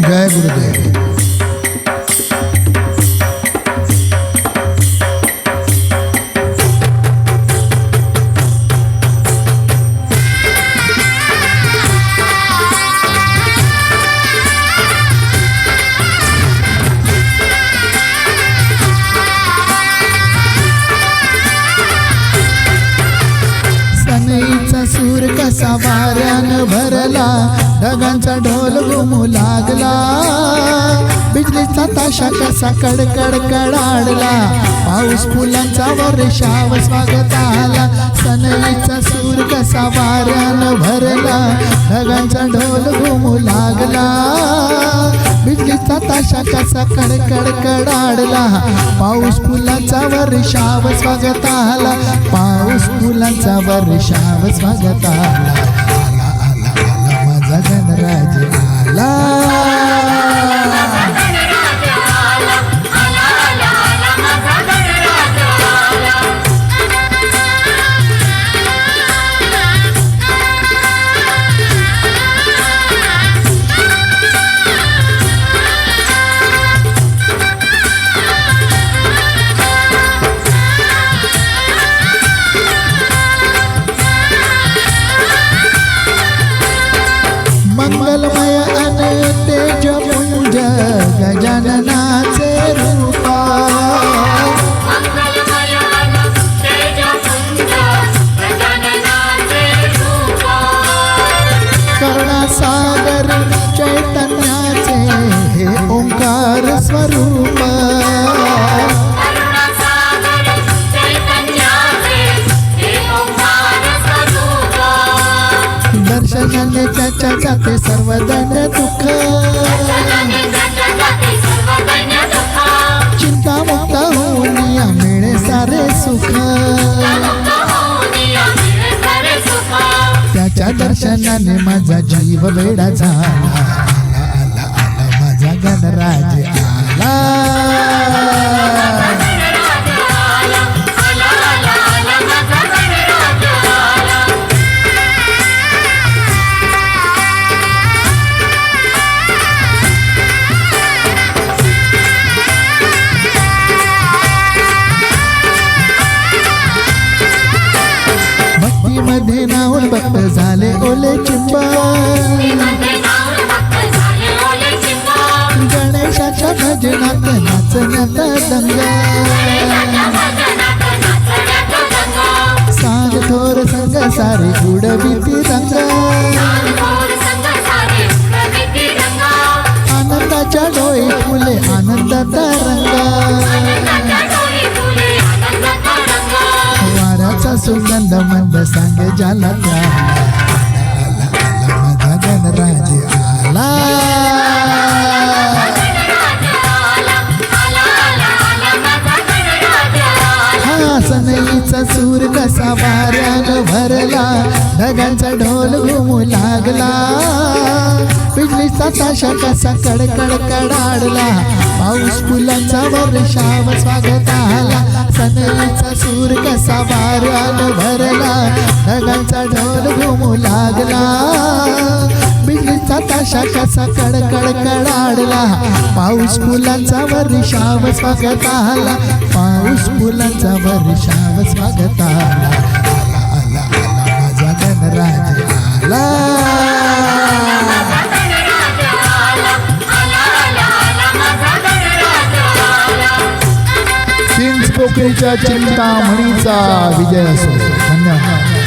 जय गुरुदेव. कसा वाऱ्यान भरला ढगांचा ढोल घुमू लागला. बिजलीचा ताशा कसा कडकड कडाडला पाऊस फुलांचा वर्षाव स्वागत आला. सनईचा सूर कसा वाऱ्यानं भरला ढगांचा ढोल घुमू लागला. आता ताशा कसा कडकड कडाडला पाऊस फुलाचा वर्षाव स्वागत आला. पाऊस फुलाचा वर्षाव स्वागत आला. आला आला आला माझा गणराज आला. दर्शनाने त्याच्या जाते सर्वजण दुःख चिंता मुक्त होऊन या मिळे सारे सुख त्याच्या दर्शनाने माझा जीव वेडा झाला आला आला आला माझा गणराज आला नाव नावून भक्त झाले ओले चिंबा. नाचण्याचा दंग सांग थोर संग सारे उडविती रंग आनंदाच्या डोळे फुले आनंदाचा रंग वाऱ्याचा सुगंध मंद सांग जाला त्या आला आला माझा गणराज आला कसा वाऱ्यानं भरला. ढगांचा ढोल घुमू लागला. बिजलीचा ताशा कसा कडकड कडाडला. पाऊस फुलांचा वर्षाव स्वागत आला. सनईचा सूर कसा वाऱ्यानं भरला. ढगांचा ढोल घुमू लागला. ताशा ताशा कसा कडकड कडाडला. पाऊस फुलांचा वर्षाव स्वागत आला पाऊस फुलांचा वर्षाव स्वागत आला आला आला आला माझा गणराज आला. चिंच पोकळीच्या चिंता म्हणीचा विजय असो. धन्यवाद.